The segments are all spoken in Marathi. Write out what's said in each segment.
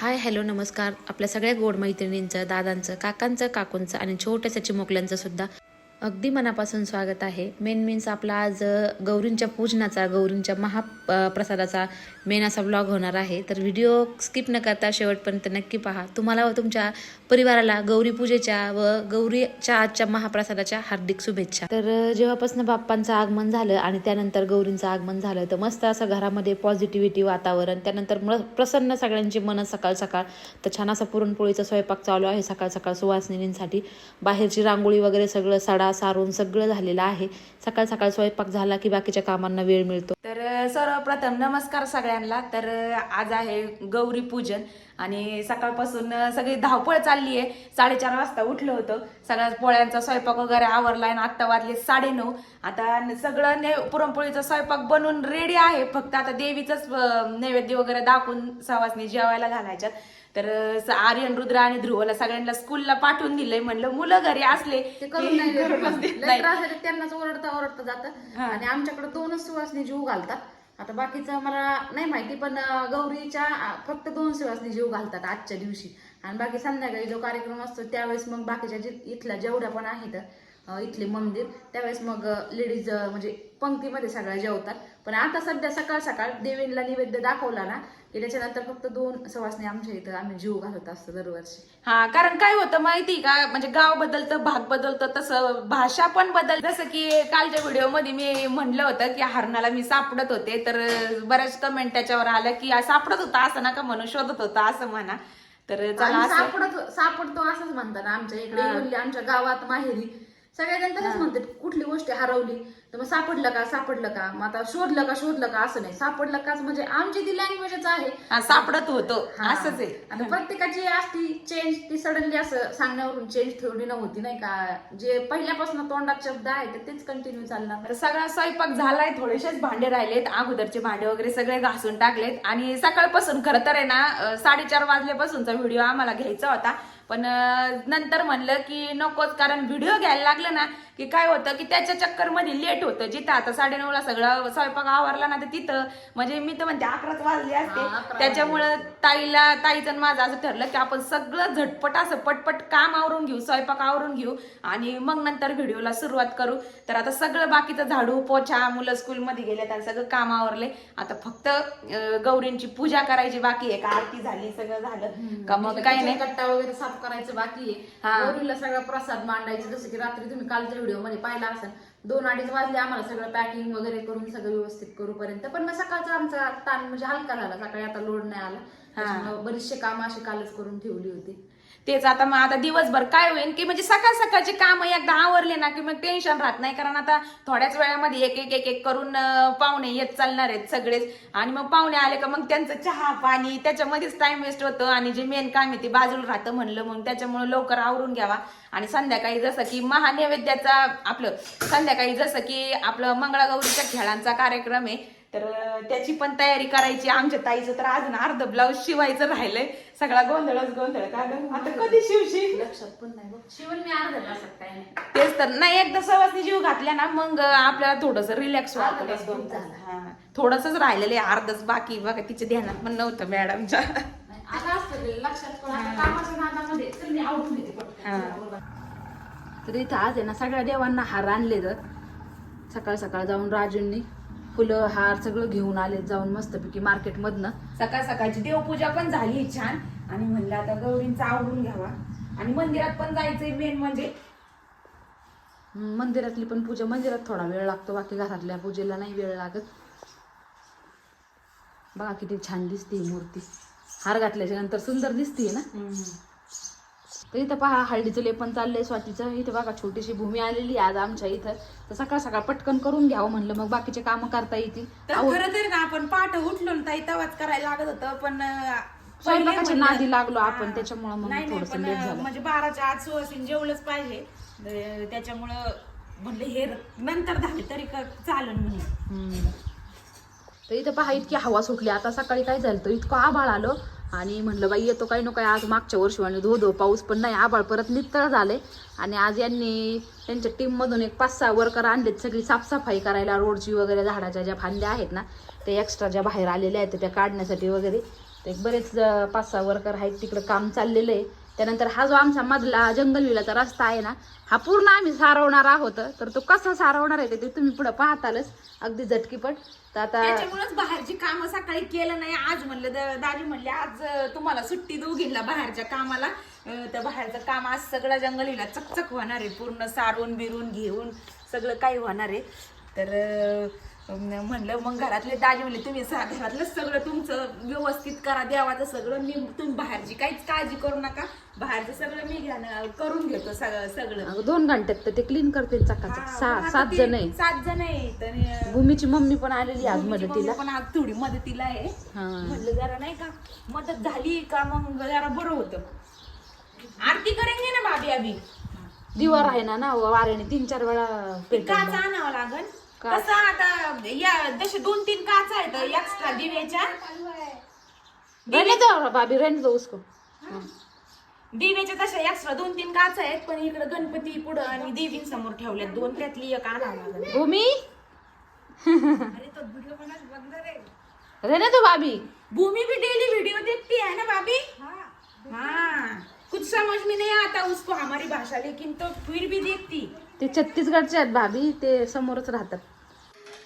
हाय हॅलो नमस्कार. आपल्या सगळ्या गोड मैत्रिणींचं दादांचं काकांचं काकूंचं आणि छोट्याशा चिमुकल्यांचं सुद्धा अगदी मनापासून स्वागत आहे. मेन मीन्स आपला आज गौरींच्या पूजनाचा गौरींच्या महा प्रसादाचा मेन असा ब्लॉग होणार आहे. तर व्हिडिओ स्किप न करता शेवटपर्यंत नक्की पहा. तुम्हाला व तुमच्या परिवाराला गौरी पूजेच्या व गौरीच्या आजच्या महाप्रसादाच्या हार्दिक शुभेच्छा. तर जेव्हापासून बाप्पांचं आगमन झालं आणि त्यानंतर गौरींचं आगमन झालं तर मस्त असं घरामध्ये पॉझिटिव्हिटी वातावरण त्यानंतर प्रसन्न सगळ्यांची मनं सकाळ सकाळ तर छान असा पुरणपोळीचा स्वयंपाक चालू आहे सकाळ सकाळ सुवासिनींसाठी. बाहेरची रांगोळी वगैरे सगळं सडा सारून सगळं झालेलं आहे. सकाळ सकाळ स्वयंपाक झाला की बाकीच्या कामांना वेळ मिळतो. तर सर्वप्रथम नमस्कार सगळ्यांना. तर आज आहे गौरी पूजन आणि सकाळपासून सगळी धावपळ चालली आहे. साडेचार वाजता उठलं होतं. सगळ्या पोळ्यांचा स्वयंपाक वगैरे आवरला आणि आत्ता वाजले साडेनऊ. आता सगळं ने पुरणपोळीचा स्वयंपाक बनवून रेडी आहे. फक्त आता देवीचंच नैवेद्य वगैरे दाखवून सवासनी जेवायला घालायच्यात. तर आर्यन रुद्र आणि ध्रुवला सगळ्यांना स्कूलला पाठवून दिलंय. म्हणलं मुलं घरी असले ते करून नाही देत नाही. त्रास त्यांनाच ओरडता ओरडता जातं. हा. आणि आमच्याकडे दोनच सुवासनी जीव घालतात. आता बाकीचं मला नाही माहिती पण अं, गौरीच्या अं, फक्त दोन सुवासनी जीव घालतात आजच्या दिवशी. आणि बाकी संध्याकाळी जो कार्यक्रम असतो त्यावेळेस मग बाकीच्या इथल्या जेवढ्या पण आहेत अं, इथले मंदिर त्यावेळेस मग लेडीज म्हणजे पंक्तीमध्ये सगळ्या जेवतात. पण आता सध्या सकाळ सकाळ देवीला नैवेद्य दाखवला ना की त्याच्यानंतर फक्त दोन सवासनी आमच्या इथं आम्ही जीव घालत असतो दरवर्षी. हा कारण काय होतं माहिती का? म्हणजे गाव बदलतं भाग बदलतं तसं भाषा पण बदल जसं की कालच्या व्हिडिओमध्ये मी म्हणलं होतं की हरणाला मी सापडत होते तर बऱ्याच कमेंट त्याच्यावर आल्या की "आ, सापडत होता असं नका म्हणून शोधत होता असं म्हणा. तर सापडत सापडतो असंच म्हणतात आमच्या इकडे. आमच्या गावात माहेरी. सगळेजण तसंच म्हणतात कुठली गोष्ट हरवली? तर मग सापडलं का? सापडलं का? मग आता शोधलं का? शोधलं का? असं नाही. सापडलं काच म्हणजे आमची ती लँग्वेजच आहे. हा, सापडत होतो. हा. असंच आहे. आता प्रत्येकाची असती चेंज ती सडनली असं सांगण्यावरून चेंज थोडी नव्हती नाही का? जे पहिल्यापासून तोंडात शब्द आहे तर तेच कंटिन्यू चालणार. तर सगळा स्वयंपाक झालाय थोडेसेच भांडे राहिलेत अगोदरचे भांडे वगैरे सगळे घासून टाकलेत. आणि सकाळपासून खरं तर आहे ना अं, साडेचार वाजल्यापासूनचा व्हिडिओ आम्हाला घ्यायचा होता. पण नंतर म्हणलं की नकोच कारण व्हिडिओ घ्यायला लागलं ना की काय होतं की त्याच्या चक्करमध्ये लेट होतं. जिथं आता साडेनऊला सगळं स्वयंपाक आवरला ना तर तिथं म्हणजे मी तर म्हणते अकराच वाजले असते. त्याच्यामुळं ताईला ताईचं आणि माझं असं ठरलं की आपण सगळं झटपट असं पटपट काम आवरून घेऊ स्वयंपाक आवरून घेऊ आणि मग नंतर व्हिडिओला सुरुवात करू. तर आता सगळं बाकीचं झाडू पोछा मुलं स्कूलमध्ये गेले तर सगळं काम आवरले. आता फक्त गौरींची पूजा करायची बाकी आहे. का आरती झाली सगळं झालं. का मग काही नाही. कट्टा वगैरे साफ करायचं बाकी. आहे. गौरीला सगळा प्रसाद मांडायचं जसं की रात्री तुम्ही कालच्या व्हिडिओमध्ये पाहिला असेल दोन अडीच वाजले आम्हाला सगळं पॅकिंग वगैरे करून सगळं व्यवस्थित करूपर्यंत पण मग सकाळचा आमचा ताण म्हणजे हलका झाला सकाळी आता लोड नाही आला. बरीचशे कामं अशी कालच करून ठेवली होती. तेच आता मग आता दिवसभर काय होईल की म्हणजे सकाळ सकाळची काम एकदा आवरले ना की मग टेन्शन राहत नाही. कारण आता थोड्याच वेळामध्ये एक एक एक एक करून पाहुणे येत चालणार आहेत सगळेच. आणि मग पाहुणे आले का मग त्यांचं चहा पाणी त्याच्यामध्येच टाइम वेस्ट होतं. आणि जे मेन काम आहे ते बाजूला राहतं म्हणलं मग त्याच्यामुळे लवकर आवरून घ्यावा. आणि संध्याकाळी जसं की महानैवेद्याचा आपलं संध्याकाळी जसं की आपलं मंगळागौरीच्या खेळांचा कार्यक्रम आहे. तर त्याची पण तयारी करायची. आमच्या ताईचं तर अजून अर्ध ब्लाऊज शिवायचं राहिलंय. सगळा गोंधळच गोंधळ का गं? आता कधी शिवशी लक्षात पण नाही बघ. शिवण मी अर्ध्या तासात काय नाही तेच तर. नाही एकदा सवासनी जीव घातल्या ना मग आपल्याला थोडस रिलॅक्स वाटतं अर्धा तास दोन खूप तास. झाला. हा. थोडंसंच राहिलेलं आहे. अर्धच बाकी बघा तिच्या ध्यानात पण नव्हतं मॅडमच्या. नाही, आता असतं ते लक्षात पण आता कामाच्या नादामध्ये तर मी आवडून घेते हा. पटकन तर इथं आज आहे ना सगळ्या देवांना हार आणले तर सकाळ सकाळ जाऊन राजूंनी फुलं हार सगळं घेऊन आले जाऊन मस्तपैकी मार्केटमधनं. सकाळ सकाळची देवपूजा पण झाली छान. आणि म्हणलं आता गौरींचा आवडून घ्यावा. आणि मंदिरात पण जायचंय मेन म्हणजे. मंदिरातली पण पूजा मंदिरात थोडा वेळ लागतो. बाकी घरातल्या पूजेला नाही वेळ लागत. बघा किती छान दिसते ही मूर्ती. हार घातल्याच्या नंतर सुंदर दिसते ना? तर इथं पहा हळदीचं लेपन चाललंय स्वातीचं. इथं बघा छोटीशी भूमी आलेली आज आमच्या इथं. तर सकाळ सकाळ पटकन करून घ्यावं म्हणलं मग बाकीचे कामं करता येतील. तर खरं तर ना आपण पाठ उठलो ना ताई तवाच करायला लागत होतं पण स्वयंपाकाच्या नादी लागलो आपण. त्याच्यामुळं मग नाही, नाही, थोडंसं पण, लेट अं, झालं. म्हणजे बाराच्या आत सुवासीन जेवलंच पाहिजे. तर त्याच्यामुळं म्हणलं हे नंतर झाले तरी का चालन म्हणून. हम्म. तर इथं पहा इतकी हवा सुटली. आता सकाळी काय झालं तर इतकं आभाळ आलं. आणि म्हणलं बाई येतो काही नको आज मागच्या वर्षी आणि धो धो पाऊस पण नाही. आबाळ परत नितळ झाले आणि आज यांनी त्यांच्या टीममधून एक पाच सहा वर्कर आणलेत. सगळी साफसफाई करायला रोडची वगैरे झाडाच्या ज्या फांद्या आहेत ना ते एक्स्ट्रा ज्या बाहेर आलेल्या आहेत त्या काढण्यासाठी वगैरे. ते बरेच पाच सहा वर्कर आहेत. तिकडं काम चाललेलं आहे. त्यानंतर हा जो आमचा मधला जंगलविलाचा रस्ता आहे ना हा पूर्ण आम्ही सारवणार आहोत. तर तो कसा सारवणार आहे ते तुम्ही पुढं पाहतालच. अगदी झटकीपट. तर आता त्याच्यामुळेच बाहेरची कामं सकाळी केलं नाही. आज म्हणलं द- दाजी म्हणले आज अं, तुम्हाला सुट्टी देऊ घेतला बाहेरच्या कामाला. अं, तर बाहेरचं काम आज सगळं जंगलीला चकचक होणार आहे. पूर्ण सारून बिरून घेऊन सगळं काही होणार आहे. तर अं, म्हणलं मग घरातले दाजी म्हणले तुम्ही घरातलं सगळं तुमचं व्यवस्थित करा देवाचं सगळं मी तुम्ही बाहेरची काहीच काळजी करू नका. बाहेरचं सगळं मी घ्या करून घेतो सगळं सगळं. अगं दोन घंट्यात तर ते क्लीन करते चकाचक. हा, सहा मग आता सात ते जण आहे. सात जण अं, भूमीची मम्मी पण आलेली आज मम्मीची मदतीला. पण आज थोडी मदतीला आहे. हा. म्हणलं जरा नाही का मदत झाली का मग जरा बरं होतं. आरती करेंगे ना भाभी अभी? दिवार आहे ना ना वाऱ्याने तीन चार वेळा पेटवलं. काच आणावं लागल कसं आता या जसे दोन तीन काच आहेत एक्स्ट्रा दिव्याच्या. रहने दो भाभी रहने दो उसको. दिव्याच्या तशा एक्स्ट्रा दोन तीन काच आहेत पण इकडे गणपती पुढं आणि देवी समोर ठेवल्यात दोन त्यातली एक आणावं लागल. भूमी? रहने दो भाभी भूमि भी डेली वीडियो देखती है ना भाभी हाँ. कुछ समझ में नहीं आता उसको हमारी भाषा लेकिन तो फिर भी देखती. ते छत्तीसगडचे आहेत भाभी ते समोरच राहतात.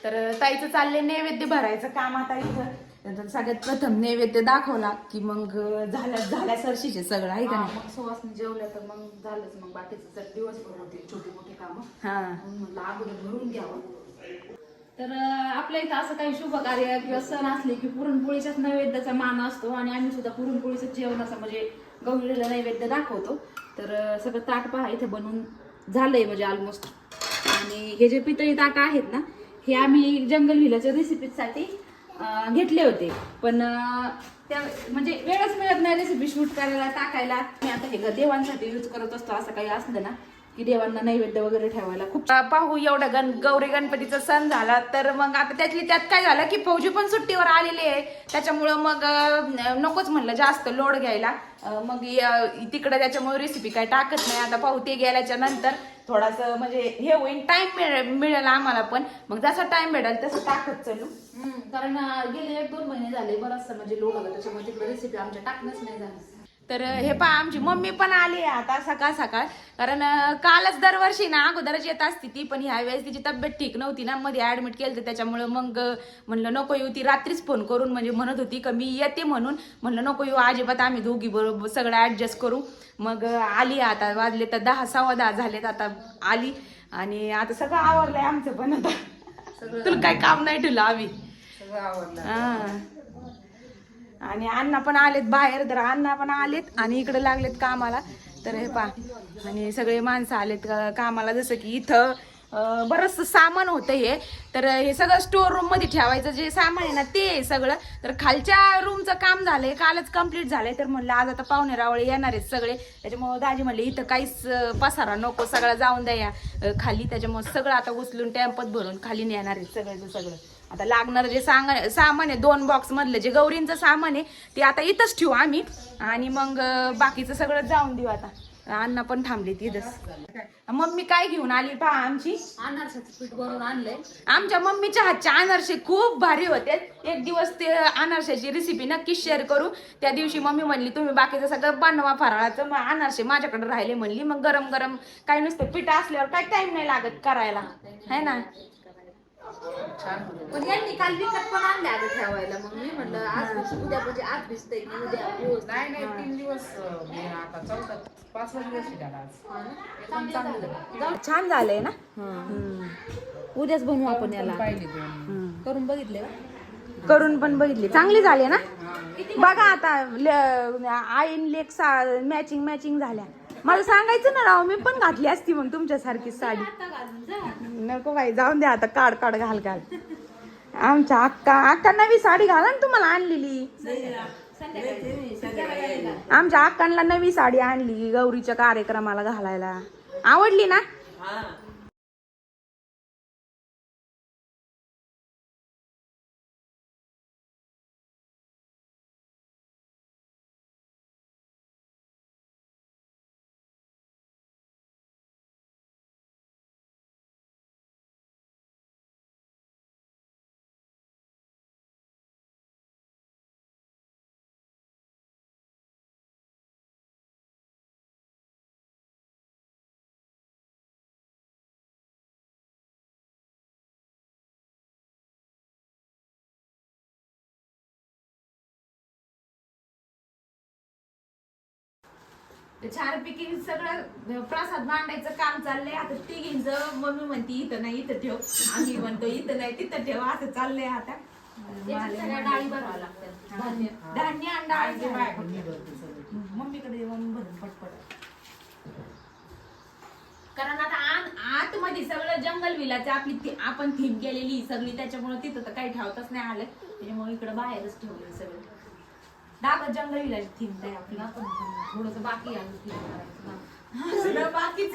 तर ताईचं चाललंय नैवेद्य भरायचं काम आता इथं. तर सगळ्यात प्रथम नैवेद्य दाखवला की मग झाल्या झाल्या सरशीचे सगळं आहे का नाही? मग सुवासनी जेवल्या तर मग झालंच मग बाकीचं जर दिवसभर होते छोटे मोठे कामं हा. म्हणून अगोदर भरून घ्यावं. तर आपल्या इथं असं काही शुभ कार्य किंवा सण असले की पुरणपोळीच्याच नैवेद्याचा मान असतो आणि आम्ही सुद्धा पुरणपोळीचं जेवण असं म्हणजे गौरीला नैवेद्य दाखवतो. तर सगळं ताट पहा इथे बनवून झालंय म्हणजे ऑलमोस्ट आणि हे जे पितळी ताट आहेत ना हे आम्ही जंगल व्हिलाच्या रेसिपीसाठी घेतले होते. पण त्या म्हणजे वेळच मिळत नाही रेसिपी शूट करायला टाकायला. मी आता हे ग- देवांसाठी यूज करत असतो असं काही असलं ना. की देवांना नैवेद्य वगैरे ठेवायला खूप पाहू एवढा गण गौरी गणपतीचा सण झाला तर मग आता त्यातली त्यात काय झालं की फौजी पण सुट्टीवर आलेली आहे. त्याच्यामुळं मग नकोच म्हणलं जास्त लोड घ्यायला. मग तिकडे त्याच्यामुळे रेसिपी काय टाकत नाही. आता पाहू ते गेल्याच्यानंतर थोडास म्हणजे हे होईल टाइम मिळेल मिळेल आम्हाला पण. मग जसा टाइम भेटेल तसं टाकत चलू. कारण गेले एक दोन महिने झाले बराचसा म्हणजे लोड आला. त्याच्यामुळे तिकडे रेसिपी आमच्या टाकणंच नाही झालं. तर हे पहा आमची मम्मी पण आली आहे आता सकाळ सकाळ. कारण कालच दरवर्षी ना अगोदरच येत असती ती पण ह्या वेळेस तिची तब्येत ठीक नव्हती ना मध्ये ऍडमिट केलं तर त्याच्यामुळे मग म्हणलं नको येऊ ती रात्रीच फोन करून म्हणजे म्हणत होती का मी येते म्हणून. म्हणलं नको येऊ अजिबात आम्ही दोघी बरोबर सगळं ऍडजस्ट करू. मग आली आता वाजले तर दहा सव्वा दहा झालेत आता आली. आणि आता सगळं आवरलंय आमचं पण आता. तुला काय काम नाही ठेवलं आम्ही. हा. आणि अण्णा पण आलेत बाहेर तर अण्णा पण आलेत आणि इकडे लागलेत कामाला. तर हे पा आणि सगळे माणसं आलेत का- कामाला. जसं की इथं बरंच बरंचसं सामान होतं हे. तर हे सगळं स्टोर रूममध्ये ठेवायचं जे सामान आहे ना ते आहे सगळं. तर खालच्या रूमचं काम झालंय कालच कंप्लीट झालंय. तर म्हणलं आज आता पाहुणे रावळे येणार आहेत सगळे. त्याच्यामुळे दाजी म्हणले इथं काहीच पसारा नको सगळं जाऊन द्या या. खाली त्याच्यामुळे सगळं आता उचलून टॅम्पत भरून खाली नेणार आहेत सगळ्याचं सगळं. आता लागणार जे सांग सामान आहे दोन बॉक्स मधलं जे गौरींचं सामान आहे ते आता इथंच ठेवू आम्ही. आणि मग बाकीचं सगळं जाऊन देऊ आता. अण्णा पण थांबले तिथंच मम्मी काय घेऊन आली पहा आमची? पीठ आणलंय. आमच्या मम्मीच्या हातचे अनारसे खूप भारी होते. एक दिवस ते अनारशाची रेसिपी नक्कीच शेअर करू. त्या दिवशी मम्मी म्हणली तुम्ही बाकीचं सगळं बनवा फराळाचं. मग अनारसे माझ्याकडे राहिले म्हणली. मग गरम गरम काही नुसतं पीठ असल्यावर काय टाइम नाही लागत करायला. है ना? पण यांनी काल विकत पण आणले अगं ठेवायला मग मी म्हणलं आज उद्या म्हणजे आज भिजतंय की उद्या रोज? नाही नाही तीन दिवस मी आता चौथा पाचवा दिवस आहे त्याला आज. एकदम चांगलं झालं. छान झालंय ना? उद्याच बनवू आपण याला. पाहिली दोन. करून बघितले का? करून पण बघितली. चांगली झाली ना? बघा आता ल- आईन लेक मॅचिंग मॅचिंग झाल्या. मला सांगायचं ना राव मी पण घातली असती मग तुमच्यासारखी साडी. नको बाई जाऊन द्या आता काढ काढ घाल घाल. आमच्या अक्का अक्का नवी साडी घाला ना तुम्हाला आणलेली. आमच्या अक्कांना नवी साडी आणली गौरीच्या कार्यक्रमाला घालायला. आवडली ना? ते छानपैकी सगळं प्रसाद मांडायचं काम चाललंय. आता तिघींच मम्मी म्हणते इथं नाही इथं ठेव. आम्ही म्हणतो इथं नाही तिथं ठेव. असं चाललंय आता. त्याच्यात सगळ्या डाळी भरावं लागतात. धान्य. आणि डाळ. मम्मीकडे मम्मी भरून पटपट. कारण आता आत आतमध्ये सगळं जंगल विलाचं आपली ती- आपण थीम केलेली सगळी. त्याच्यामुळे तिथं तर काही ठेवताच नाही आलं. त्याच्यामुळे इकडे बाहेरच ठेवलं सगळं. दाखव जंगल विलाची थीम काय आपली. थोडस बाकी आहे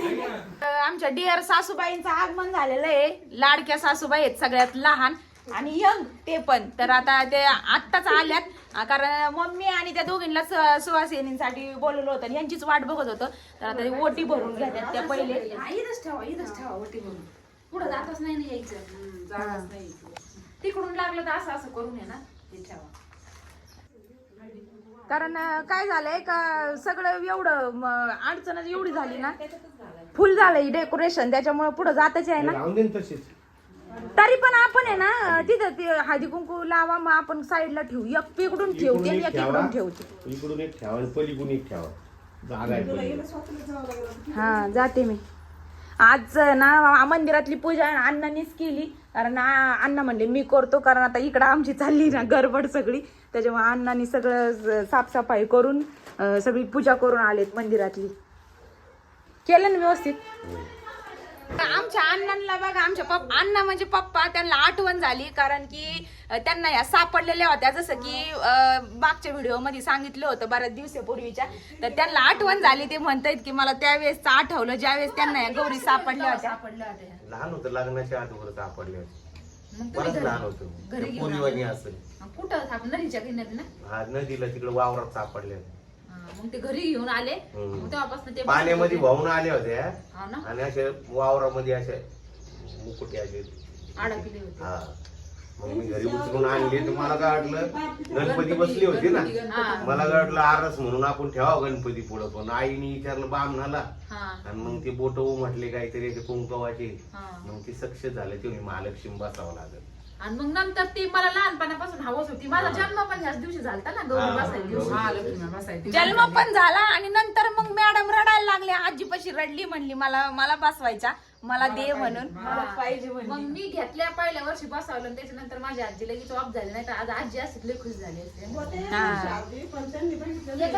आहे. आमच्या डिअर सासूबाईंचं आगमन झालेलं आहे. लाडक्या सासूबाई आहेत सगळ्यात लहान आणि यंग ते पण. तर आता ते आत्ताच आल्यात. कारण मम्मी आणि त्या दोघींना सुवासिनींसाठी बोलवलं होतं आणि यांचीच वाट बघत होतं. तर आता ते ओटी भरून घेतात त्या पहिले. इथंच ठेवा इथंच ठेवा वटी भरून. पुढं जातच नाही ना यायचं. जागाच नाही. तिकडून लागलं तर असं असं करून ये ना ते ठेवा. कारण काय झालंय का सगळं एवढं अडचणच एवढी झाली ना. फुल झालंय डेकोरेशन त्याच्यामुळे पुढे जातच आहे ना. तरी पण आपण आहे ना तिथं ते हळदी कुंकू लावा मग आपण साईडला ठेवू. एक इकडून ठेवते इकडून आणि एक एक ठेवा. इकडून इकडून एक ठेवा पलीकडून एक ठेवा. हा जाते मी. आज ना मंदिरातली पूजा अण्णांनीच केली. कारण अण्णा म्हणले मी करतो कारण आता इकडं आमची चालली ना गडबड सगळी. त्याच्यामुळे अण्णांनी सगळं साफसफाई करून सगळी पूजा करून आलेत मंदिरातली. केलं ना व्यवस्थित? आमच्या अण्णांना बघा आमच्या पप्पा अण्णा म्हणजे पप्पा त्यांना आठवण झाली कारण की त्यांना या सापडलेल्या होत्या जसं की मागच्या व्हिडिओमध्ये सांगितलं होतं बऱ्याच दिवसापूर्वीच्या. तर त्यांना आठवण झाली ते म्हणतायत की मला त्यावेळेस आठवलं ज्यावेळेस त्यांना या गौरी सापडल्या होत्या. लहान होतं लग्नाच्या आधीवर सापडले होते मग तुम्ही बरंच घरी- लहान होतं. घरी ते घेऊन पोरीवानी असेल. कुठं? आपण नदीच्या किनारी ना? हा नदीला तिकडे वावरात सापडले. हा, मग ते घरी घेऊन आले. हम्म. मग तेव्हापासून ते पाण्यामध्ये वाहून आले होते हा. ना? आणि असे वावरामध्ये असे मुकुटे असे अडकले होते. हा. मी घरी उचलून आणले तर मला काय वाटलं गणपती बसली होती ना. मला काय वाटलं आरस म्हणून आपण ठेवा गणपती पुढं पण आईने विचारलं बामणाला हा. आणि मग ते बोट म्हटले काहीतरी ते कुंकवाचे. मग ते सक्सेस झाले ते महालक्ष्मी बसावं लागेल. आणि मग नंतर ती मला लहानपणापासून हवस होती. माझा जन्म पण ह्याच दिवशी झालता ना गौरी हा. बसायची. जन्म पण झाला आणि नंतर मग मॅडम रडायला लागले आजीपाशी रडली म्हणली मला मला बसवायचा. मला दे म्हणून. मला पाहिजे मग मी घेतल्या पहिल्या वर्षी बसवलं आणि त्याच्यानंतर माझी आजी लगेच ऑफ झाली नाही तर आज आजी लई खुश झाली असते. हा.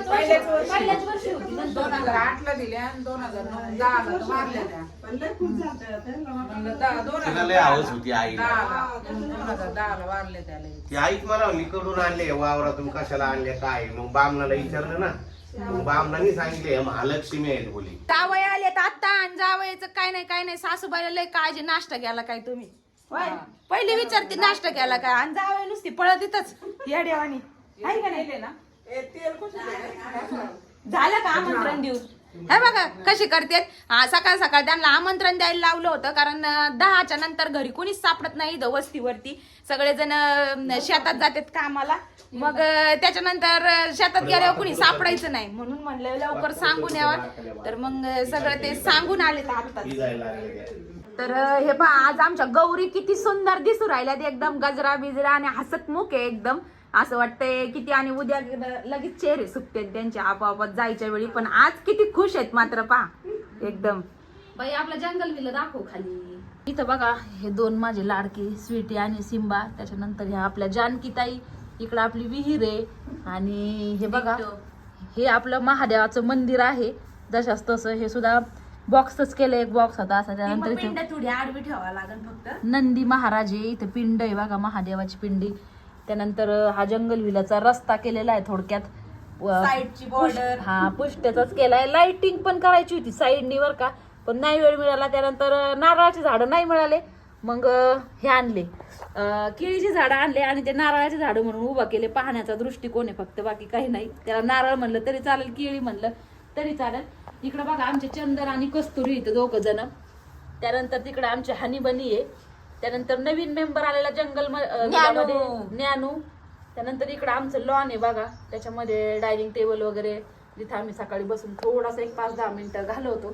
पहिल्याच वर्षी होती दोन हजार आठ ला दिल्या आणि दोन हजार नऊ दहा ला तर वारल्या त्या. म्हणलं दहा- दोन तिला हजार लय हवस होती आईला दहाला. दोन हजार दहाला वारले त्याला ती मला म्हणली कडून आणले वावरातून कशाला आणले काय? मग बामणाला विचारलं ना बामणाने सांगितले हे महालक्ष्मी आहेत बोली जावई आले तर आता आणि जावयाचं काय नाही काय नाही. सासूबाईला लय काळजी. नाश्ता केला काय तुम्ही? होय? पहिली विचारते नाश्ता केला काय. आणि जावई नुसती पळत येतच या देवानी. आहे का नाही? ना झालं का आमंत्रण देऊन? हे बघा कशी करतात? हा, सकाळ सकाळ त्यांना आमंत्रण द्यायला लावलं होतं कारण दहाच्या नंतर घरी कोणीच सापडत नाही इथं वस्तीवरती. सगळेजण शेतात जातात कामाला. मग त्याच्यानंतर शेतात गेल्यावर कोणी सापडायचं नाही. म्हणून म्हणलं लवकर सांगून यावा. तर मग सगळं ते सांगून आले आता. तर हे पहा आज आमच्या गौरी किती सुंदर दिसू राहिल्यात. एकदम गजरा बिजरा आणि हसतमुख आहे एकदम. असं वाटतंय किती आणि उद्या लगेच चेहरे सुकते त्यांचे आपोआपात जायच्या वेळी. पण आज किती खुश आहेत मात्र पहा. एकदम. बाई आपलं जंगल विलं दाखव खाली. इथं बघा हे दोन माझे लाडके स्वीटी आणि सिम्बा त्याच्यानंतर ह्या आपल्या जानकीताई. इकडं आपली विहीर आहे. आणि हे बघा हे आपलं महादेवाचं मंदिर आहे. जशाच तसं हे सुद्धा बॉक्सच केलं एक बॉक्स होता असा त्यानंतर इथं पिंड थोडी आडवी ठेवावं लागेल फक्त. नंदी महाराज आहे. इथं पिंड आहे बघा महादेवाची पिंडी. त्यानंतर हा जंगल विलाचा रस्ता केलेला आहे थोडक्यात. साईडची बॉर्डर हा पुष्ट्याचाच केलाय. लाइटिंग पण करायची होती साईडनी वर का. पण नाही वेळ मिळाला. त्यानंतर नारळाचे झाडं नाही मिळाले. मग हे आणले. केळीची झाडं आणले आणि ते नारळाचे झाडं म्हणून उभा केले. पाहण्याचा दृष्टिकोन आहे फक्त. बाकी काही नाही. त्याला नारळ म्हणलं तरी चालेल केळी म्हणलं तरी चालेल. इकडं बघा आमचे चंदन आणि कस्तुरी इथं दोघं जण. त्यानंतर तिकडे आमची हानी बनी आहे. त्यानंतर नवीन मेंबर आलेला जंगल ज्ञानू. त्यानंतर इकडं आमचं लॉन आहे बघा. त्याच्यामध्ये डायनिंग टेबल वगैरे जिथं आम्ही सकाळी बसून थोडासा एक पाच दहा मिनिटं घालवतो.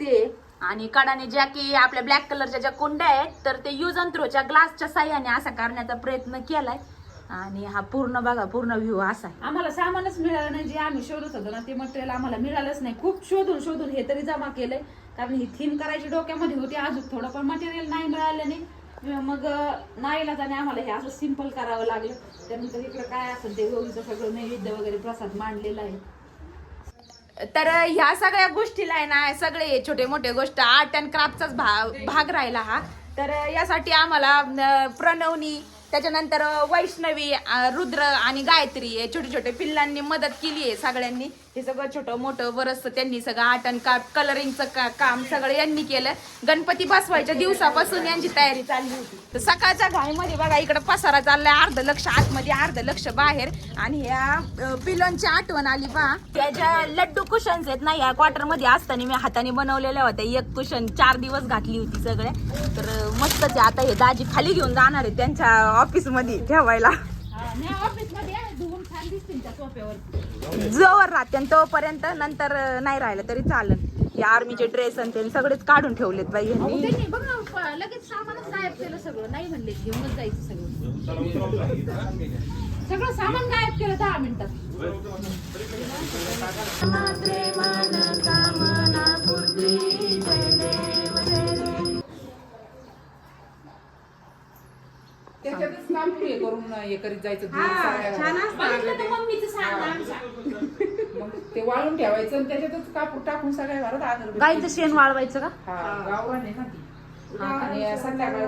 ते. आणि कडाने ज्या की आपल्या ब्लॅक कलरच्या ज्या कुंड्या आहेत तर ते यूज अँड थ्रोच्या ग्लासच्या साह्याने असा करण्याचा प्रयत्न केलाय. आणि हा पूर्ण बघा पूर्ण व्ह्यू असा आहे. आम्हाला सामानच मिळालं नाही जे आम्ही शोधत होतो ना ते मटेरियल आम्हाला मिळालंच नाही. खूप शोधून शोधून हे तरी जमा केलंय. कारण ही थीम करायची डोक्यामध्ये होती अजून थोडं पण मटेरियल नाही मिळालं नाही. मग नाईलाजाने आम्हाला हे असं सिंपल करावं लागलं. त्यानंतर इकडे काय असेल ते गोळीचं सगळं नैवेद्य वगैरे प्रसाद मांडलेला आहे. तर ह्या सगळ्या गोष्टीला आहे ना सगळे छोटे मोठे गोष्ट आर्ट अँड क्राफ्टचाच भाग भाग राहिला हा. तर यासाठी आम्हाला प्रणवनी त्याच्यानंतर वैष्णवी रुद्र आणि गायत्री हे छोटे छोटे पिल्लांनी मदत केली आहे सगळ्यांनी. हे सगळं छोटं मोठं बरंच त्यांनी सगळं आर्ट का कलरिंगचं का काम सगळं यांनी केलं. गणपती बसवायच्या दिवसापासून यांची तयारी चालली होती. तर सकाळच्या घाईमध्ये बघा इकडं पसारा चाललाय अर्ध लक्ष आतमध्ये अर्ध लक्ष बाहेर. आणि ह्या पिलोनची आठवण आली बा. त्या ज्या लड्डू कुशन्स आहेत ना या क्वार्टरमध्ये असताना मी हाताने बनवलेल्या होत्या. एक कुशन चार दिवस घातली होती सगळ्या तर मस्तच आहे आता हे दाजी खाली घेऊन जाणार आहे त्यांच्या ऑफिसमध्ये ठेवायला. ऑफिस जवळ राहते आणि तोपर्यंत नंतर नाही राहिलं तरी चालेल या आर्मीचे ड्रेस आणि ते सगळेच काढून ठेवलेत बाई अहो, यांनी. त्यांनी बघ ना प- लगेच सामानच गायब केलं सगळं. नाही म्हणले घेऊनच जायचं सगळं. सगळं सामान गायब केलं दहा मिनिटात. त्याच्यातच काम हे करून हे करीत जायचं दूध साऱ्या- बघितलं तर मम्मीचं सांग आमच्या मग ते वाळून ठेवायचं आणि त्याच्यातच कापूर टाकून सगळ्या घरात अगरबत्ती. गाईचं शेण वाळवायचं का? हा गावरान आहे ना ती. आणि संध्याकाळ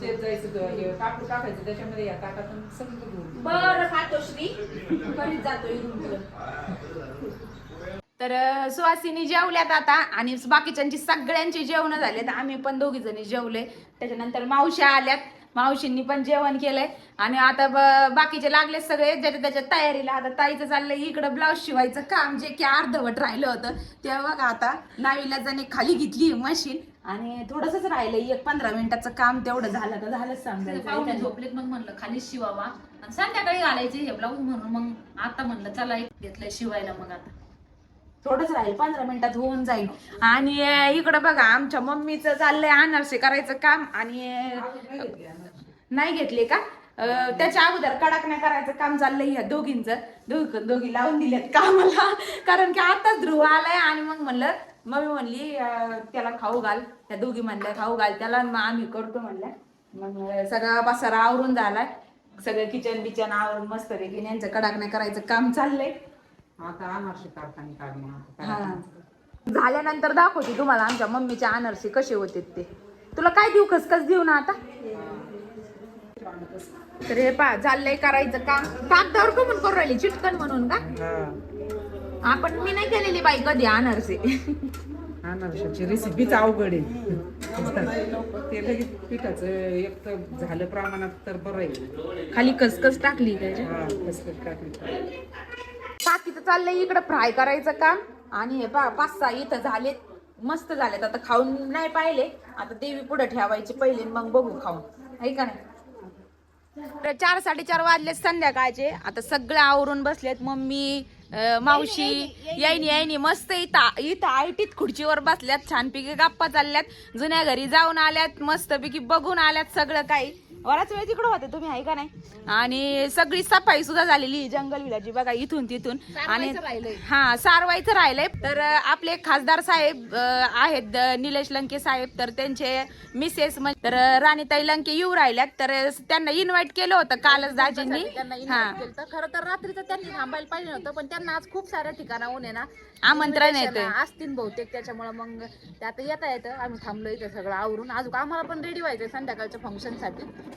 देत जायचं ग- हे कापूर टाकायचं त्याच्यामध्ये या ताटातून सगळं घेऊन बर खातोश्री करीत जातो तर अं, सुहासिनी जेवल्यात आता आणि बाकीच्यांची सगळ्यांची जेवण झालेत. आम्ही पण दोघी जणी जेवले. त्याच्यानंतर मावशी आल्यात. मावशींनी पण जेवण केलंय. आणि आता बाकीचे लागले सगळे ज्याच्या त्याच्या तयारीला. आता ताईचं चाललंय इकडं ब्लाऊज शिवायचं काम जे की अर्धवट राहिलं होतं. ते बघा आता नावीला जणी खाली घेतली मशीन आणि थोडंसंच राहिलं एक पंधरा मिनिटाचं काम तेवढं झालं तर झालंच समजायचं. झोपलेत मग म्हणलं खाली शिवावा. आणि संध्याकाळी घालायचे हे ब्लाऊज म्हणून. मग आता म्हणलं चला एक घेतलंय शिवायला मग आता. थोडंच राहील पंधरा मिनिटात होऊन जाईल. आणि इकडं बघा आमच्या मम्मीचं चाललंय अनारसे करायचं काम आणि नाही घेतले का? त्याच्या अगोदर कडाकण्या करायचं काम चाललंय ह्या दोघींचं. दोघी दोघी लावून दिल्यात कामाला. कारण की आताच ध्रुव आलाय आणि मग म्हणलं मम्मी म्हणली त्याला खाऊ घाल. त्या दोघी म्हणल्या खाऊ घाल त्याला. मग आम्ही करतो म्हणल्या मग सगळा पसारा आवरून झालाय. सगळं किचन बिचन आवरून मस्त पैकी यांचं कडाकण्या करायचं काम चाललंय. आता अनारसे हा. झाल्यानंतर दाखवते तुम्हाला आमच्या मम्मीचे अनारसे कसे होते ते. तुला काय देऊ खसखस देऊ ना आता? तर हे पा चाललंय करायचं काम. कागदावर कमून करू राहिली चिटकन म्हणून का? आपण मी नाही केलेली बाई कधी अनारसे अनारशाची रेसिपीच अवघड आहे. ते लगेच पिठाचं एक तर झालं प्रमाणात तर बरं आहे. खाली खसखस टाकली त्याच्या हा कसं टाकली. तिथं चाललंय इकडं फ्राय करायचं काम. आणि हे पा पाच सहा इथं झालेत. मस्त झालेत. आता खाऊन नाही पाहिले. आता देवी पुढे ठेवायची पहिले मग बघू खाऊन. आहे का नाही? तर चार साडेचार वाजलेत संध्याकाळचे. आता सगळं आवरून बसलेत. मम्मी अं, मावशी यायनी यायनी मस्त इथं इथं आयटीत खुर्चीवर बसल्यात. छानपैकी गप्पा चालल्यात. जुन्या घरी जाऊन आल्यात. मस्तपैकी बघून आल्यात सगळं काही. बराच वेळ तिकडं होते तुम्ही आहे का नाही? आणि सगळी सफाई सुद्धा झालेली जंगल विलाची बघा इथून तिथून. आणि हा सारवायचं राहिलंय. तर आपले खासदार साहेब आहेत निलेश लंके साहेब तर त्यांचे मिसेस तर राणीताई लंके येऊ राहिल्यात. तर त्यांना इन्व्हाइट केलं होतं कालच दाजींनी. हा. तर खरं तर त्यांनी थांबायला पाहिजे नव्हतं पण त्यांना आज खूप साऱ्या ठिकाणाहून आहे ना आमंत्रण येतं असतील बहुतेक त्याच्यामुळे मग ते आता येता येतं. आम्ही थांबलो इथं सगळं आवरून. अजून आम्हाला पण रेडी व्हायचंय संध्याकाळच्या फंक्शन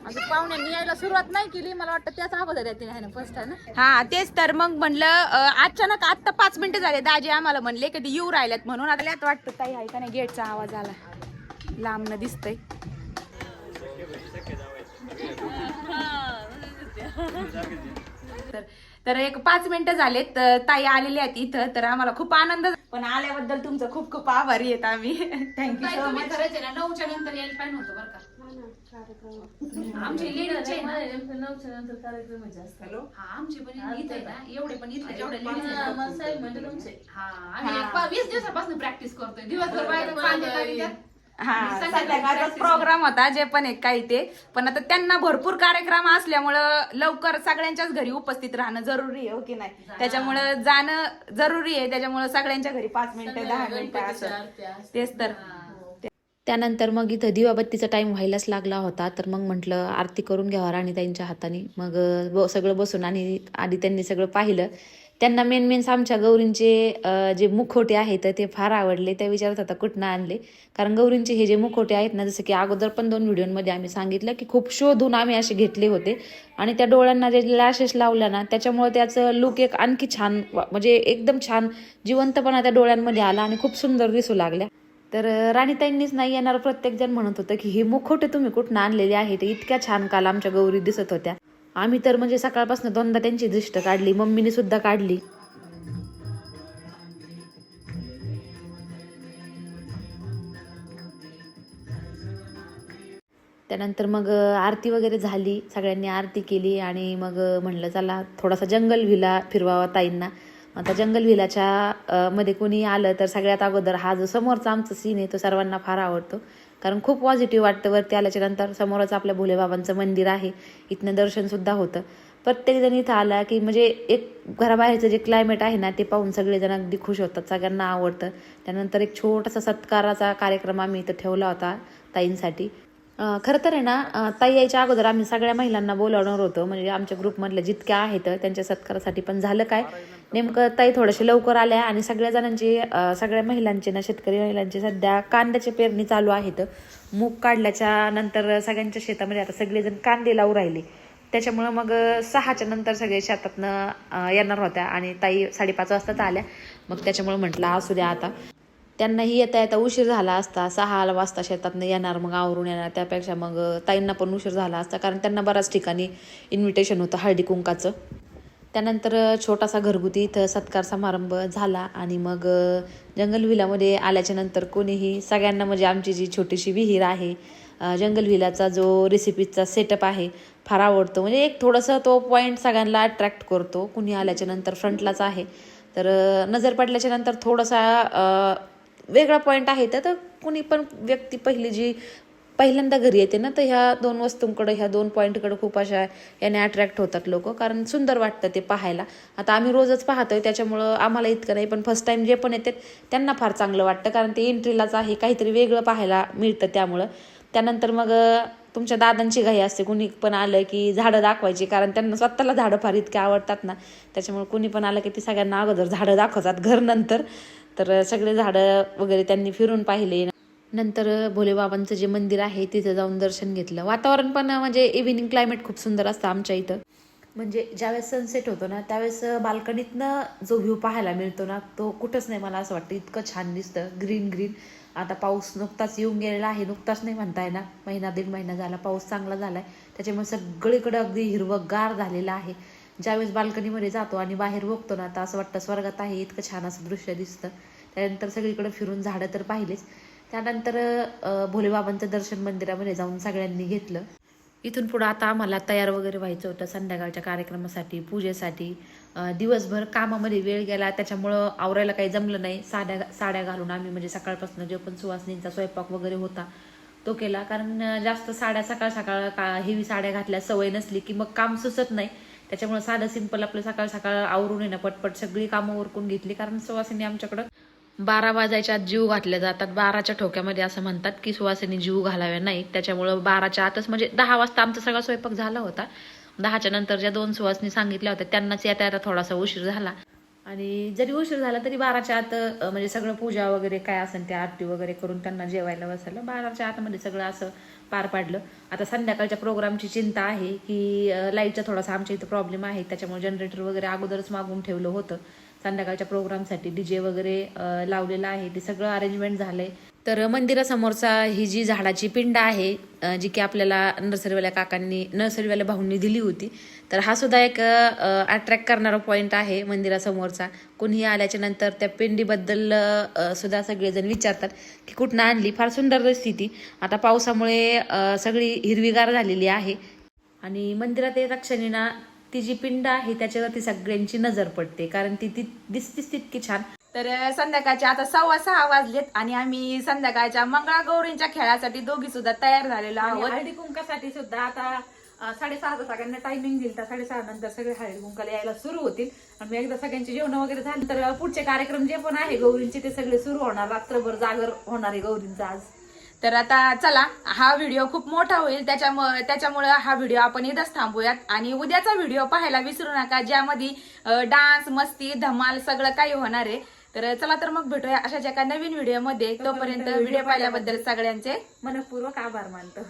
पाहुण्यांनी यायला सुरुवात नाही केली. मला वाटतं त्याच अगोदर येते आहे ना फर्स्ट आहे ना हा तेच तर. मग म्हणलं अं, अचानक आता पाच मिनिटं झाले. दाजी आम्हाला म्हणले की ते येऊ राहिल्यात म्हणून. आता यात वाटतं ताई आहे का नाही? गेटचा आवाज आला. लांबनं दिसतंय. तर तर एक पाच मिनिटं झालेत. तर ताई आलेले आहेत इथं. तर आम्हाला खूप आनंद झाला. पण आल्याबद्दल तुमचं खूप खूप आभारी आहेत आम्ही. थँक्यू सो मच ना नऊच्या नंतर यायला पाहिजे नव्हतं बरं का. आमचे लेडीजचे आहे ना हॅलो? हा आमचे पण इथे आहे ना एवढे पण इथले जेवढे लेडीज हा आम्ही एक पा- वीस दिवसापासून प्रॅक्टिस करतोय. दिवसभर बाहेर कांदे काढतात हा संध्याकाळचा प्रोग्राम होता जे पण एक काही ते. पण आता त्यांना भरपूर कार्यक्रम असल्यामुळं लवकर सगळ्यांच्याच घरी उपस्थित राहणं जरुरी आहे हो की नाही? त्याच्यामुळं जाणं जरुरी आहे त्याच्यामुळं सगळ्यांच्या घरी पाच मिनिटं दहा मिनिटं असं. तेच तर. त्यानंतर मग इथं दिवाबत्तीचा टाईम व्हायलाच लागला होता. तर मग म्हटलं आरती करून घ्यावा त्यांच्या हाताने. मग ब- सगळं बसून आणि आधी त्यांनी सगळं पाहिलं. त्यांना मेन मेन्स आमच्या गौरींचे जे मुखोटे आहेत ते फार आवडले. त्या विचारत होता कुठनं आणले? कारण गौरींचे हे जे मुखोटे आहेत ना जसं की अगोदर पण दोन व्हिडिओमध्ये आम्ही सांगितलं की खूप शोधून आम्ही असे घेतले होते. आणि त्या डोळ्यांना जे लॅशेस लावल्या ना त्याच्यामुळे त्याचं लुक एक आणखी छान म्हणजे एकदम छान जिवंतपणा त्या डोळ्यांमध्ये आला आणि खूप सुंदर दिसू लागल्या. तर राणीताईंनीच नाही येणार. प्रत्येक जण म्हणत होतं की हे मुखवटे तुम्ही कुठून आणलेले आहेत? इतक्या छान काल आमच्या गौरी दिसत होत्या. आम्ही तर म्हणजे सकाळपासून दोनदा त्यांची दृष्ट काढली मम्मीने सुद्धा काढली. त्यानंतर मग आरती वगैरे झाली. सगळ्यांनी आरती केली आणि मग म्हणलं चला थोडासा जंगल व्हिला फिरवावा ताईंना. आता जंगल विलाच्या मध्ये कोणी आलं तर सगळ्यात अगोदर हा जो समोरचा आमचा सीन आहे तो सर्वांना फार आवडतो. कारण खूप पॉझिटिव्ह वाटतं वरती आल्याच्यानंतर समोरच आपल्या भोलेबाबांचं मंदिर आहे. इथनं दर्शन सुद्धा होतं. प्रत्येक जण इथं आला की म्हणजे एक घराबाहेरचं जे क्लायमेट आहे ना ते पाहून सगळेजण अगदी खुश होतात. सगळ्यांना आवडतं. त्यानंतर एक छोटासा सत्काराचा कार्यक्रम आम्ही इथं ठेवला होता ताईंसाठी. खरं तर आहे ना ताई यायच्या अगोदर आम्ही सगळ्या महिलांना बोलावणार होतो. म्हणजे आमच्या ग्रुपमधल्या जितक्या आहेत त्यांच्या सत्कारासाठी पण झालं काय. नेमकं ताई थोडेसे लवकर आल्या आणि सगळ्या जणांची सगळ्या महिलांचे ना शेतकरी महिलांचे सध्या कांद्याची पेरणी चालू आहेत. मूग काढल्याच्या नंतर सगळ्यांच्या शेतामध्ये आता सगळेजण कांदे लावू राहिले. त्याच्यामुळं मग सहाच्या नंतर सगळे शेतातनं येणार होत्या आणि ताई साडेपाच वाजताच आल्या. मग त्याच्यामुळे म्हटलं असू द्या आता. त्यांनाही येता येता उशीर झाला असता. सहा वाजता शेतातनं येणार मग आवरून येणार. त्यापेक्षा मग ताईंना पण उशीर झाला असता. कारण त्यांना बऱ्याच ठिकाणी इन्व्हिटेशन होतं हळदी कुंकाचं त्यानंतर छोटासा घरगुती इथं सत्कार समारंभ झाला आणि मग जंगल व्हिलामध्ये आल्याच्यानंतर कोणीही सगळ्यांना म्हणजे आमची जी छोटीशी विहीर आहे जंगल व्हिलाचा जो रेसिपीचा सेटअप आहे फार आवडतो. म्हणजे एक थोडंसं तो पॉईंट सगळ्यांना अट्रॅक्ट करतो. कुणी आल्याच्यानंतर फ्रंटलाच आहे. तर नजर पडल्याच्या नंतर थोडासा वेगळा पॉईंट आहे तर कुणी पण व्यक्ती पहिली जी पहिल्यांदा घरी येते ना तर ह्या दोन वस्तूंकडे ह्या दोन पॉईंटकडे खूप अशा याने अट्रॅक्ट होतात लोक. कारण सुंदर वाटतं ते पाहायला. आता आम्ही रोजच पाहतोय त्याच्यामुळं आम्हाला इतकं नाही पण फर्स्ट टाईम जे पण येतात त्यांना फार चांगलं वाटतं. कारण ते एंट्रीलाच आहे काहीतरी वेगळं पाहायला मिळतं त्यामुळं. त्यानंतर मग तुमच्या दादांची घाई असते. कुणी पण आलं की झाडं दाखवायची कारण त्यांना स्वतःला झाडं फार इतके आवडतात ना. त्याच्यामुळे कुणी पण आलं की ती सगळ्यांना अगोदर झाडं दाखवतात घर नंतर. तर सगळे झाडं वगैरे त्यांनी फिरून पाहिले. नंतर भोलेबाबांचं जे मंदिर आहे तिथं जाऊन दर्शन घेतलं. वातावरण पण म्हणजे इव्हिनिंग क्लायमेट खूप सुंदर असतं आमच्या इथं. म्हणजे ज्यावेळेस सनसेट होतो ना त्यावेळेस बाल्कनीतनं जो व्ह्यू पाहायला मिळतो ना तो कुठंच नाही मला असं वाटतं. इतकं छान दिसतं ग्रीन ग्रीन आता पाऊस नुकताच येऊन गेलेला आहे नुकताच नाही म्हणताय ना. महिना दीड महिना झाला पाऊस चांगला झालाय. त्याच्यामुळे सगळीकडे अगदी हिरवंगार झालेलं आहे. ज्यावेळेस बाल्कनीमध्ये जातो आणि बाहेर बघतो ना तर असं वाटतं स्वर्गात आहे इतकं छान असं दृश्य दिसतं. त्यानंतर सगळीकडे फिरून झाडं तर पाहिलेच. त्यानंतर भोलेबाबांचं दर्शन मंदिरामध्ये जाऊन सगळ्यांनी घेतलं. इथून पुढं आता आम्हाला तयार वगैरे व्हायचं होतं संध्याकाळच्या कार्यक्रमासाठी पूजेसाठी. दिवसभर कामामध्ये वेळ गेला त्याच्यामुळं आवरायला काही जमलं नाही. साड्या साड्या घालून आम्ही म्हणजे सकाळपासून जो पण सुवासनींचा स्वयंपाक वगैरे होता तो केला. कारण जास्त साड्या सकाळ सकाळ का हेवी साड्या घातल्या सवय नसली की मग काम सुचत नाही. त्याच्यामुळे साधं सिंपल आपलं सकाळ सकाळ आवरून येणं पटपट सगळी कामं उरकून घेतली. कारण सुवासिनी आमच्याकडं बारा वाजायच्या आत जीव घातले जातात. बाराच्या ठोक्यामध्ये असं म्हणतात की सुवासिनी जीव घालाव्या नाही. त्याच्यामुळं बाराच्या आतच म्हणजे दहा वाजता आमचा सगळा स्वयंपाक झाला होता. दहाच्या नंतर ज्या दोन सुवासिनी सांगितल्या होत्या त्यांनाच येता येता थोडासा उशीर झाला. आणि जरी उशीर झाला तरी बाराच्या आत म्हणजे सगळं पूजा वगैरे काय असेल ते आरती वगैरे करून त्यांना जेवायला बसायला बाराच्या आतमध्ये सगळं असं पार पाडलं. आता संध्याकाळच्या प्रोग्रामची चिंता आहे की लाईटचा थोडासा आमच्या इथं प्रॉब्लेम आहे. त्याच्यामुळे जनरेटर वगैरे अगोदरच मागून ठेवलं होतं. संध्याकाळच्या प्रोग्रामसाठी डी जे वगैरे लावलेलं आहे. ते सगळं अरेंजमेंट झालं आहे तर मंदिरासमोरचा ही जी झाडाची पिंड आहे जी की आपल्याला नर्सरीवाल्या काकांनी नर्सरीवाल्या भाऊंनी दिली होती तर हा सुद्धा एक अट्रॅक्ट करणारा पॉईंट आहे मंदिरासमोरचा. कोणीही आल्याच्यानंतर त्या पिंडीबद्दल सुद्धा सगळेजण विचारतात की कुठनं आणली? फार सुंदर स्थिती. आता पावसामुळे सगळी हिरवीगार झालेली आहे. आणि मंदिरात येत क्षणी ना ती जी पिंड आहे त्याच्यावरती सगळ्यांची नजर पडते. कारण ती ती दिसतीच तितकी छान. तर अं, संध्याकाळचे आता सव्वा सहा वाजलेत आणि आम्ही संध्याकाळच्या मंगळागौरींच्या खेळासाठी दोघी सुद्धा तयार झालेलो आणि आहोत. हळदी कुंकासाठी सुद्धा आता अं, साडेसहा सगळ्यांना टायमिंग दिल तर साडेसहा नंतर सगळे हळदी कुंकाला यायला सुरू होतील. आणि मग एकदा सगळ्यांची जेवण वगैरे झाली तर पुढचे कार्यक्रम जे पण आहे गौरींचे ते सगळे सुरू होणार. रात्रभर जागर होणार आहे गौरींचा आज. तर आता चला हा व्हिडिओ खूप मोठा होईल. त्याच्यामुळे त्याच्यामुळे हा व्हिडिओ आपण इथंच थांबूयात. आणि उद्याचा व्हिडिओ पाहायला विसरू नका ज्यामध्ये डान्स मस्ती धमाल सगळं काही होणार आहे. तर चला तर मग भेटूया अशाच एका नवीन व्हिडिओमध्ये तोपर्यंत व्हिडिओ पाहिल्याबद्दल सगळ्यांचे मनपूर्वक आभार मानतो.